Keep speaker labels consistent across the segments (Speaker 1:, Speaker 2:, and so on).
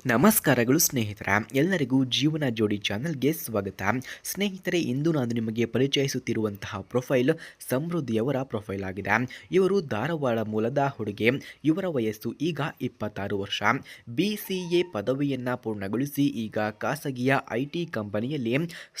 Speaker 1: ನಮಸ್ಕಾರಗಳು ಸ್ನೇಹಿತರ, ಎಲ್ಲರಿಗೂ ಜೀವನ ಜೋಡಿ ಚಾನಲ್ಗೆ ಸ್ವಾಗತ. ಸ್ನೇಹಿತರೆ, ಇಂದು ನಾನು ನಿಮಗೆ ಪರಿಚಯಿಸುತ್ತಿರುವಂತಹ ಪ್ರೊಫೈಲ್ ಸಮೃದ್ಧಿಯವರ ಪ್ರೊಫೈಲ್ ಆಗಿದೆ. ಇವರು ಧಾರವಾಡ ಮೂಲದ ಹುಡುಗಿ, ಇವರ ವಯಸ್ಸು ಈಗ ಇಪ್ಪತ್ತಾರು ವರ್ಷ. ಬಿ ಸಿ ಎ ಪದವಿಯನ್ನು ಪೂರ್ಣಗೊಳಿಸಿ ಈಗ ಖಾಸಗಿಯ ಐ ಟಿ ಕಂಪನಿಯಲ್ಲಿ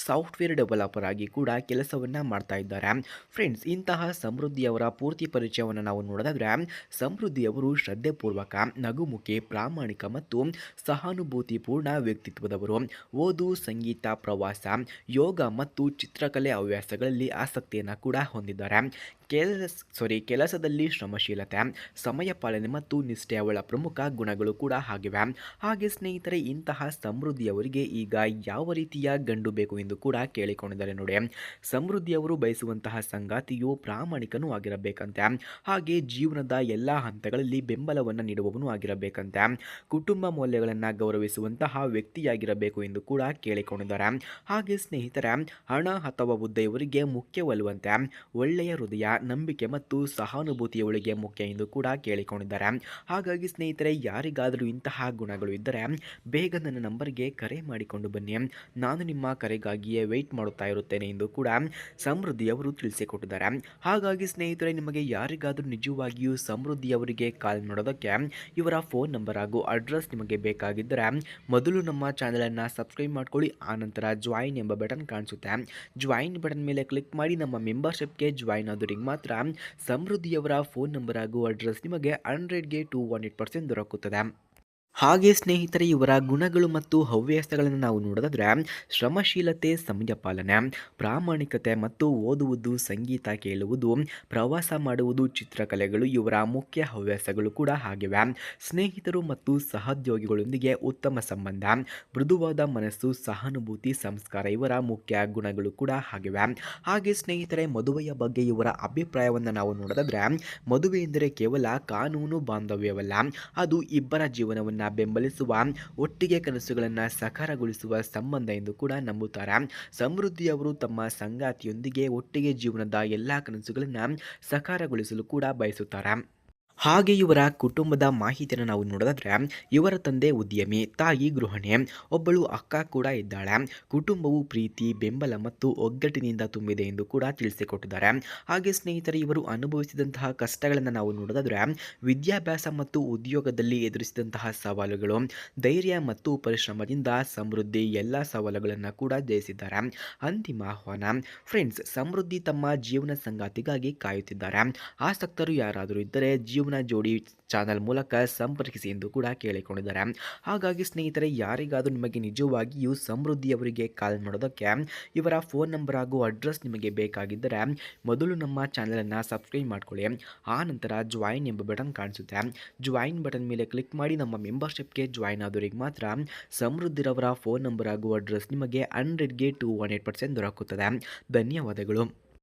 Speaker 1: ಸಾಫ್ಟ್ವೇರ್ ಡೆವಲಪರ್ ಆಗಿ ಕೂಡ ಕೆಲಸವನ್ನು ಮಾಡ್ತಾ ಇದ್ದಾರೆ. ಫ್ರೆಂಡ್ಸ್, ಇಂತಹ ಸಮೃದ್ಧಿಯವರ ಪೂರ್ತಿ ಪರಿಚಯವನ್ನು ನಾವು ನೋಡೋದಾದ್ರೆ ಸಮೃದ್ಧಿಯವರು ಶ್ರದ್ಧೆಪೂರ್ವಕ, ನಗುಮುಖಿ, ಪ್ರಾಮಾಣಿಕ ಮತ್ತು ಸಹಾನುಭೂತಿಪೂರ್ಣ ವ್ಯಕ್ತಿತ್ವದವರು. ಓದು, ಸಂಗೀತ, ಪ್ರವಾಸ, ಯೋಗ ಮತ್ತು ಚಿತ್ರಕಲೆ ಹವ್ಯಾಸಗಳಲ್ಲಿ ಆಸಕ್ತಿಯನ್ನು ಕೂಡ ಹೊಂದಿದ್ದಾರೆ. ಕೆಲಸ ಸಾರಿ ಕೆಲಸದಲ್ಲಿ ಶ್ರಮಶೀಲತೆ, ಸಮಯ ಪಾಲನೆ ಮತ್ತು ನಿಷ್ಠೆ ಅವಳ ಪ್ರಮುಖ ಗುಣಗಳು ಕೂಡ ಆಗಿವೆ. ಹಾಗೆ ಸ್ನೇಹಿತರೆ, ಇಂತಹ ಸಮೃದ್ಧಿಯವರಿಗೆ ಈಗ ಯಾವ ರೀತಿಯ ಗಂಡು ಬೇಕು ಎಂದು ಕೂಡ ಕೇಳಿಕೊಂಡಿದ್ದಾರೆ ನೋಡಿ. ಸಮೃದ್ಧಿಯವರು ಬಯಸುವಂತಹ ಸಂಗಾತಿಯು ಪ್ರಾಮಾಣಿಕನೂ ಆಗಿರಬೇಕಂತೆ. ಹಾಗೆ ಜೀವನದ ಎಲ್ಲ ಹಂತಗಳಲ್ಲಿ ಬೆಂಬಲವನ್ನು ನೀಡುವವನು ಆಗಿರಬೇಕಂತೆ. ಕುಟುಂಬ ಮೌಲ್ಯಗಳನ್ನು ಗೌರವಿಸುವಂತಹ ವ್ಯಕ್ತಿಯಾಗಿರಬೇಕು ಎಂದು ಕೂಡ ಕೇಳಿಕೊಂಡಿದ್ದಾರೆ. ಹಾಗೆ ಸ್ನೇಹಿತರ, ಹಣ ಅಥವಾ ಹುದ್ದೆ ಇವರಿಗೆ ಮುಖ್ಯವಲ್ಲವಂತೆ ಒಳ್ಳೆಯ ಹೃದಯ, ನಂಬಿಕೆ ಮತ್ತು ಸಹಾನುಭೂತಿಯವಳಿಗೆ ಮುಖ್ಯ ಎಂದು ಕೂಡ ಕೇಳಿಕೊಂಡಿದ್ದಾರೆ. ಹಾಗಾಗಿ ಸ್ನೇಹಿತರೆ, ಯಾರಿಗಾದರೂ ಇಂತಹ ಗುಣಗಳು ಇದ್ದರೆ ಬೇಗ ನನ್ನ ನಂಬರ್ಗೆ ಕರೆ ಮಾಡಿಕೊಂಡು ಬನ್ನಿ. ನಾನು ನಿಮ್ಮ ಕರೆಗಾಗಿಯೇ ವೆಯ್ಟ್ ಮಾಡುತ್ತಾ ಇರುತ್ತೇನೆ ಎಂದು ಕೂಡ ಸಮೃದ್ಧಿಯವರು ತಿಳಿಸಿಕೊಟ್ಟಿದ್ದಾರೆ. ಹಾಗಾಗಿ ಸ್ನೇಹಿತರೆ, ನಿಮಗೆ ಯಾರಿಗಾದರೂ ನಿಜವಾಗಿಯೂ ಸಮೃದ್ಧಿಯವರಿಗೆ ಕಾಲ್ ಮಾಡೋದಕ್ಕೆ ಇವರ ಫೋನ್ ನಂಬರ್ ಹಾಗೂ ಅಡ್ರೆಸ್ ನಿಮಗೆ ಬೇಕಾಗಿದ್ದರೆ ಮೊದಲು ನಮ್ಮ ಚಾನಲನ್ನು ಸಬ್ಸ್ಕ್ರೈಬ್ ಮಾಡ್ಕೊಳ್ಳಿ ಆನಂತರ ಜಾಯಿನ್ ಎಂಬ ಬಟನ್ ಕಾಣಿಸುತ್ತೆ. ಜಾಯಿನ್ ಬಟನ್ ಮೇಲೆ ಕ್ಲಿಕ್ ಮಾಡಿ ನಮ್ಮ ಮೆಂಬರ್ಶಿಪ್ಗೆ ಜಾಯಿನ್ ಆದವರಿಗೆ ಮಾತ್ರ ಸಮೃದ್ಧಿಯವರ ಫೋನ್ ನಂಬರ್ ಹಾಗೂ ಅಡ್ರೆಸ್ ನಿಮಗೆ ಹಂಡ್ರೆಡ್ಗೆ ಟು ಒನ್ ಏಟ್ ಪರ್ಸೆಂಟ್ ದೊರಕುತ್ತದೆ. ಹಾಗೆ ಸ್ನೇಹಿತರೆ, ಇವರ ಗುಣಗಳು ಮತ್ತು ಹವ್ಯಾಸಗಳನ್ನು ನಾವು ನೋಡೋದಾದರೆ, ಶ್ರಮಶೀಲತೆ ಸಮಯ ಪಾಲನೆ ಪ್ರಾಮಾಣಿಕತೆ ಮತ್ತು ಓದುವುದು, ಸಂಗೀತ ಕೇಳುವುದು, ಪ್ರವಾಸ ಮಾಡುವುದು, ಚಿತ್ರಕಲೆಗಳು, ಇವರ ಮುಖ್ಯ ಹವ್ಯಾಸಗಳು ಕೂಡ ಆಗಿವೆ ಸ್ನೇಹಿತರು ಮತ್ತು ಸಹೋದ್ಯೋಗಿಗಳೊಂದಿಗೆ ಉತ್ತಮ ಸಂಬಂಧ, ಮೃದುವಾದ ಮನಸ್ಸು, ಸಹಾನುಭೂತಿ, ಸಂಸ್ಕಾರ, ಇವರ ಮುಖ್ಯ ಗುಣಗಳು ಕೂಡ ಹಾಗಿವೆ. ಹಾಗೆ ಸ್ನೇಹಿತರೆ, ಮದುವೆಯ ಬಗ್ಗೆ ಇವರ ಅಭಿಪ್ರಾಯವನ್ನು ನಾವು ನೋಡೋದಾದರೆ, ಮದುವೆ ಎಂದರೆ ಕೇವಲ ಕಾನೂನು, ಬಾಂಧವ್ಯವಲ್ಲ, ಅದು ಇಬ್ಬರ ಜೀವನವನ್ನು ಬೆಂಬಲಿಸುವ, ಒಟ್ಟಿಗೆ ಕನಸುಗಳನ್ನು ಸಕಾರಗೊಳಿಸುವ ಸಂಬಂಧ ಎಂದು ಕೂಡ ನಂಬುತ್ತಾರೆ. ಸಮೃದ್ಧಿಯವರು ತಮ್ಮ ಸಂಗಾತಿಯೊಂದಿಗೆ ಒಟ್ಟಿಗೆ ಜೀವನದ ಎಲ್ಲ ಕನಸುಗಳನ್ನು ಸಕಾರಗೊಳಿಸಲು ಕೂಡ ಬಯಸುತ್ತಾರೆ. ಹಾಗೆ ಇವರ ಕುಟುಂಬದ ಮಾಹಿತಿಯನ್ನು ನಾವು ನೋಡೋದಾದರೆ ಇವರ ತಂದೆ ಉದ್ಯಮಿ, ತಾಯಿ ಗೃಹಿಣಿ, ಒಬ್ಬಳು ಅಕ್ಕ ಕೂಡ ಇದ್ದಾಳೆ. ಕುಟುಂಬವು ಪ್ರೀತಿ, ಬೆಂಬಲ ಮತ್ತು ಒಗ್ಗಟ್ಟಿನಿಂದ ತುಂಬಿದೆ ಎಂದು ಕೂಡ ತಿಳಿಸಿಕೊಟ್ಟಿದ್ದಾರೆ. ಹಾಗೆ ಸ್ನೇಹಿತರೆ, ಇವರು ಅನುಭವಿಸಿದಂತಹ ಕಷ್ಟಗಳನ್ನು ನಾವು ನೋಡೋದಾದರೆ ವಿದ್ಯಾಭ್ಯಾಸ ಮತ್ತು ಉದ್ಯೋಗದಲ್ಲಿ ಎದುರಿಸಿದಂತಹ ಸವಾಲುಗಳು, ಧೈರ್ಯ ಮತ್ತು ಪರಿಶ್ರಮದಿಂದ ಸಮೃದ್ಧಿ ಎಲ್ಲ ಸವಾಲುಗಳನ್ನು ಕೂಡ ಜಯಿಸಿದ್ದಾರೆ. ಅಂತಿಮ ಆಹ್ವಾನ ಫ್ರೆಂಡ್ಸ್ ಸಮೃದ್ಧಿ ತಮ್ಮ ಜೀವನ ಸಂಗಾತಿಗಾಗಿ ಕಾಯುತ್ತಿದ್ದಾರೆ. ಆಸಕ್ತರು ಯಾರಾದರೂ ಇದ್ದರೆ, ಜೀವನ ಜೋಡಿ ಚಾನಲ್ ಮೂಲಕ ಸಂಪರ್ಕಿಸಿ ಎಂದು ಕೂಡ ಕೇಳಿಕೊಂಡಿದ್ದಾರೆ. ಹಾಗಾಗಿ ಸ್ನೇಹಿತರೆ, ಯಾರಿಗಾದರೂ ನಿಮಗೆ ನಿಜವಾಗಿಯೂ ಸಮೃದ್ಧಿಯವರಿಗೆ ಕಾಲ್ ಮಾಡೋದಕ್ಕೆ ಇವರ ಫೋನ್ ನಂಬರ್ ಹಾಗೂ ಅಡ್ರೆಸ್ ನಿಮಗೆ ಬೇಕಾಗಿದ್ದರೆ ಮೊದಲು ನಮ್ಮ ಚಾನಲನ್ನು ಸಬ್ಸ್ಕ್ರೈಬ್ ಮಾಡ್ಕೊಳ್ಳಿ. ಆ ನಂತರ ಜಾಯಿನ್ ಎಂಬ ಬಟನ್ ಕಾಣಿಸುತ್ತೆ. ಜಾಯಿನ್ ಬಟನ್ ಮೇಲೆ ಕ್ಲಿಕ್ ಮಾಡಿ ನಮ್ಮ ಮೆಂಬರ್ಶಿಪ್ಗೆ ಜಾಯಿನ್ ಆದವರಿಗೆ ಮಾತ್ರ ಸಮೃದ್ಧಿರವರ ಫೋನ್ ನಂಬರ್ ಹಾಗೂ ಅಡ್ರೆಸ್ ನಿಮಗೆ ಹಂಡ್ರೆಡ್ಗೆ ಟು ಒನ್ ಏಟ್ ಪರ್ಸೆಂಟ್ ದೊರಕುತ್ತದೆ. ಧನ್ಯವಾದಗಳು.